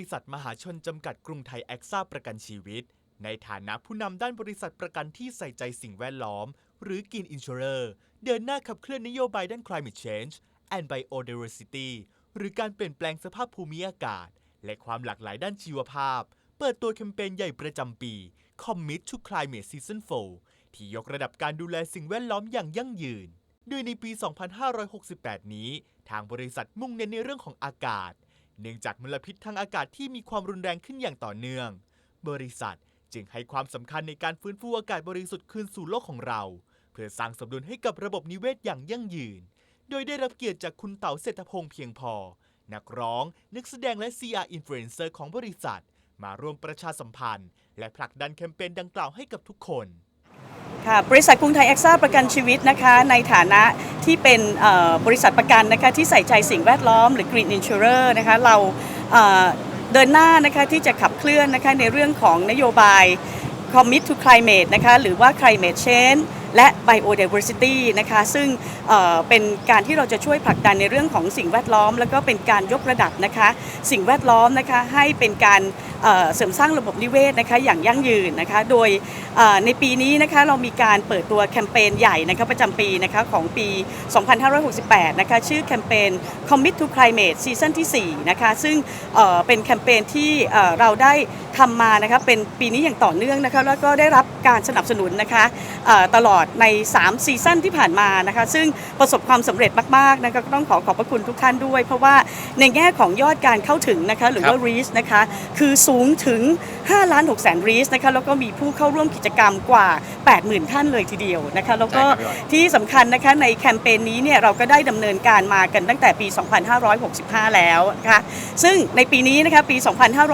ริษัทมหาชนจำกัดกรุงไทยแอคซ่าประกันชีวิต ในฐานะผู้นำด้านบริษัทประกันที่ใส่ใจสิ่งแวดล้อม หรือ Green Insurer เดินหน้าขับเคลื่อนนโยบายด้าน Climate Change and Biodiversity หรือการเปลี่ยนแปลงสภาพภูมิอากาศ และความหลากหลายด้านชีวภาพ เปิดตัวแคมเปญใหญ่ประจำปี Commit to Climate Season 4 ที่ยกระดับการดูแลสิ่งแวดล้อมอย่างยั่งยืน โดยในปี 2568 นี้ ทางบริษัทมุ่งเน้นในเรื่องของอากาศ เนื่องจากมลพิษทางอากาศที่มีความรุนแรงขึ้นอย่างต่อเนื่อง บริษัทจึงให้ความสำคัญในการฟื้นฟูอากาศบริสุทธิ์คืนสู่โลกของเรา เพื่อสร้างสมดุลให้กับระบบนิเวศอย่างยั่งยืน โดยได้รับเกียรติจากคุณเต๋าเศรษฐพงษ์เพียงพอ นักร้อง นักแสดงและ CR Influencer ของบริษัท มาร่วมประชาสัมพันธ์ และผลักดันแคมเปญดังกล่าวให้กับทุกคน ค่ะบริษัทกรุงไทยแอคซ่าประกันชีวิตนะคะในฐานะที่เป็นบริษัทประกันนะคะที่ใส่ใจสิ่งแวดล้อมหรือ Green Insurer นะคะเราเดินหน้านะคะที่จะขับเคลื่อนนะคะในเรื่องของนโยบาย Commit to Climate นะคะหรือว่า Climate Change และ Biodiversity นะคะซึ่งเเป็นการที่เราจะช่วยผลักดันในเรื่องของสิ่งแวดล้อม แล้วก็เป็นการยกระดับนะคะสิ่งแวดล้อมนะคะให้เป็นการเเสริมสร้างระบบนิเวศนะคะอย่างยั่งยืนนะคะโดยในปีนี้นะคะเรามีการเปิดตัวแคมเปญใหญ่นะคะประจำปีนะคะของปี 2568 นะคะชื่อแคมเปญ Commit to Climate ซีซั่นที่4นะคะซึ่งเเป็นแคมเปญที่เอ่อเราได้ทำมานะคะเป็นปีนี้อย่างต่อเนื่องนะคะแล้วก็ได้รับการสนับสนุนนะคะตลอดใน 3 ซีซั่นที่ผ่านมานะคะซึ่งประสบความสำเร็จมากๆนะคะก็ต้องขอขอบพระคุณทุกท่านด้วย เพราะว่าในแง่ของยอดการเข้าถึงนะคะหรือว่า reach นะคะคือสูงถึง5ล้าน6แสน reach นะคะแล้วก็มีผู้เข้าร่วมกิจกรรมกว่า 80,000 ท่านเลยทีเดียวนะคะแล้วก็ใช่ครับพี่อ้อยที่สำคัญนะคะในแคมเปญนี้เนี่ยเราก็ได้ดำเนินการมากันตั้งแต่ปี 2565 แล้วนะคะซึ่งในปีนี้นะคะปี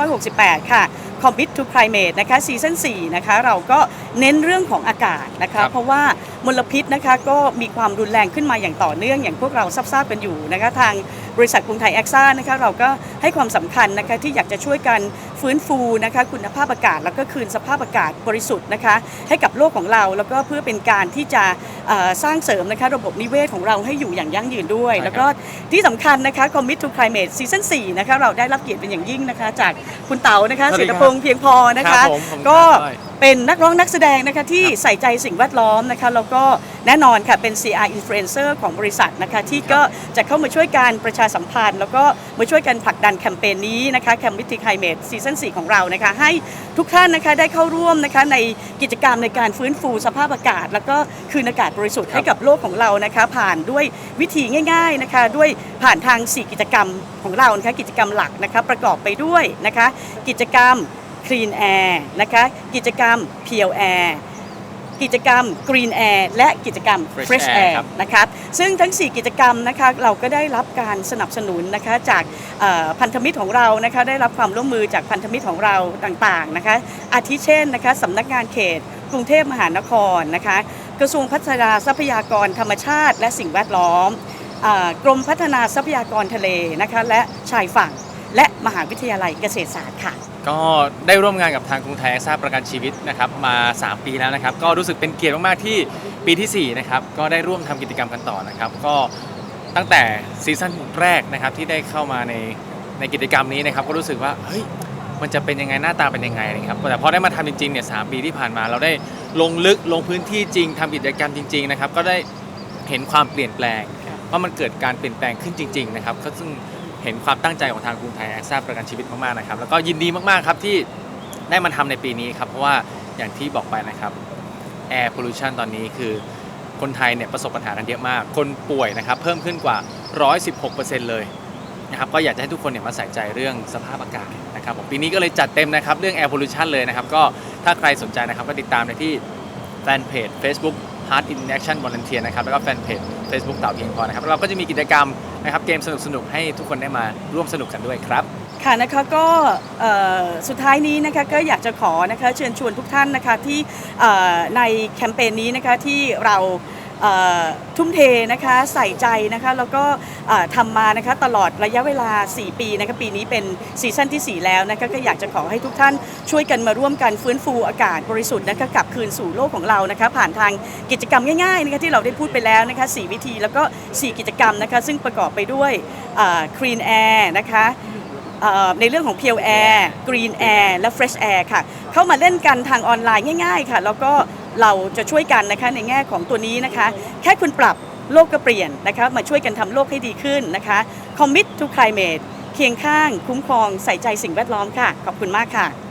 2568 ค่ะ Commit to Climate นะคะซีซั่น4นะคะเราก็เน้นเรื่องของอากาศนะครัคะบเพราะว่ามลพิษนะคะก็มีความรุนแรงขึ้นมาอย่างต่อเนื่องอย่างพวกเราทราบๆกันอยู่นะคะทางบริษัทกรุงไทยแอคซ่านะคะเราก็ให้ความสำคัญนะคะที่อยากจะช่วยกันฟื้นฟูนะคะคุณภาพอากาศ แล้วก็คืนสภาพอากาศบริสุทธิ์นะคะให้กับโลกของเราแล้วก็เพื่อเป็นการที่จะเอ่อ สร้างเสริมนะคะระบบนิเวศของเราให้อยู่อย่างยั่งยืนด้วยใช่ครับแล้วก็ที่สำคัญนะคะ Commit to Climate ซีซั่น4นะคะเราได้รับเกียรติเป็นอย่างยิ่งนะคะ จากคุณเต๋านะคะสวัเศสรดีษครัฐบพงษ์เพียงพอนะครัคะบผมผมก็ครับเป็นนักร้องนักแสดงนะคะที่ใส่ใจสิ่งแวดล้อมนะคะแล้วก็แน่นอนค่ะเป็น CR Influencer ของบริษัทนะคะที่ก็จะเข้ามาช่วยการประชาสัมพันธ์ แล้วก็มาช่วยกันผลักดันแคมเปญนี้นะคะ c a m p i t y Climate ซีซั่น4ของเรานะคะให้ทุกท่านนะคะได้เข้าร่วมนะคะในกิจกรรมในการฟื้นฟูสภาพอากาศ แล้วก็คืนอากาศบริสุทธิ์ให้กับโลกของเรานะคะ ผ่านด้วยวิธีง่าย ๆนะคะ ด้วยผ่านทาง 4 กิจกรรมของเรานะคะกิจกรรมหลักนะคะประกอบไปด้วยนะคะ กิจกรรม Clean Air นะคะกิจกรรม Pure Air กิจกรรม Green Air และกิจกรรม Fresh Fresh Air Air ครับนะครับซึ่งทั้ง 4 กิจกรรมนะคะเราก็ได้รับการสนับสนุนนะคะจากเอ่อพันธมิตรของเรานะคะได้รับความร่วมมือจากพันธมิตรของเราต่างๆนะคะอาทิเช่นนะคะสำนักงานเขตกรุงเทพมหานครนะคะ กระทรวงพัฒนาทรัพยากรธรรมชาติ และสิ่งแวดล้อมอกรมพัฒนาทรัพยากรทะเลนะคะและชายฝั่ง และมหาวิทยาลัยเกษตรศาสตร์ค่ะ ก็ได้ร่วมงานกับทางกรุงไทยแอคซ่าประกันชีวิตนะครับมา 3 ปีแล้วนะครับ ก็รู้สึกเป็นเกียรติมาก ๆ ที่ปีทีสี่4 นะครับ ก็ได้ร่วมทำกิจกรรมกันต่อนะครับ ก็ตั้งแต่ซีซั่นแรกนะครับที่ได้เข้ามาในในกิจกรรมนี้นะครับ ก็รู้สึกว่าเฮ้ย มันจะเป็นยังไงหน้าตาเป็นยังไงนะครับแต่พอได้มาทำจริงๆเนี่ยสปีที่ผ่านมา เราได้ลงลึกลงพื้นที่จริงทำกิจกรรมจริงๆนะครับก็ได้เห็นความเปลี่ยนแปลงว่ามันเกิดการเปลี่ยนแปลงขึ้นจริง ๆ นะครับก็ซึ่งเห็นความตั้งใจของทางกรุงไทยแอคซ่าประกันชีวิตมากๆนะครับแล้วก็ยินดีมากๆครับที่ได้มาทำในปีนี้ครับเพราะว่าอย่างที่บอกไปนะครับ Air Pollution ตอนนี้คือคนไทยเนี่ยประสบปัญหากันเยอะมาก คนป่วยนะครับเพิ่มขึ้นกว่า 116%เลยนะครับก็อยากจะให้ทุกคนเนี่ยมาใส่ใจเรื่องสภาพอากาศ นะครับผมปีนี้ก็เลยจัดเต็มนะครับเรื่อง Air Pollution เลยนะครับ ก็ถ้าใครสนใจนะครับก็ติดตามได้ที่แฟนเพจ Facebook Heart in Action Volunteer นะครับแล้วก็แฟนเพจ Facebook เต่าเพียงพอนะครับเราก็จะมีกิจกรรมนะครับเกมสนุกๆให้ทุกคนได้มาร่วมสนุกกันด้วยครับ ค่ะนะคะก็เอ่อสุดท้ายนี้นะคะก็อยากจะขอนะคะเชิญชวนทุกท่านนะคะที่เอ่อในแคมเปญนี้นะคะที่เรา ทุ่มเทนะคะใส่ใจนะคะแล้วก็ทำมานะคะตลอดระยะเวลา 4 ปีนะคะปีนี้เป็นซีซั่นทีสี่ 4 แล้วนะคะก็อยากจะขอให้ทุกท่านช่วยกันมาร่วมกันฟื้นฟูอากาศบริสุทธิ์นะคะกลับคืนสู่โลกของเรานะคะผ่านทางกิจกรรมง่ายๆนะคะที่เราได้พูดไปแล้วนะคะ4วิธีแล้วก็ 4 กิจกรรมนะคะซึ่งประกอบไปด้วยเอ่อ Clean Air นะคะในเรื่องของ Pure Air Green Air และ Fresh Air ค่ะ เข้ามาเล่นกันทางออนไลน์ง่าย ๆ ค่ะ แล้วก็ เราจะช่วยกันนะคะในแง่ของตัวนี้นะคะ แค่คุณปรับโลกก็เปลี่ยนนะคะมาช่วยกันทำโลกให้ดีขึ้นนะคะ Commit to Climate เคียงข้างคุ้มครองใส่ใจสิ่งแวดล้อมค่ะ ขอบคุณมากค่ะ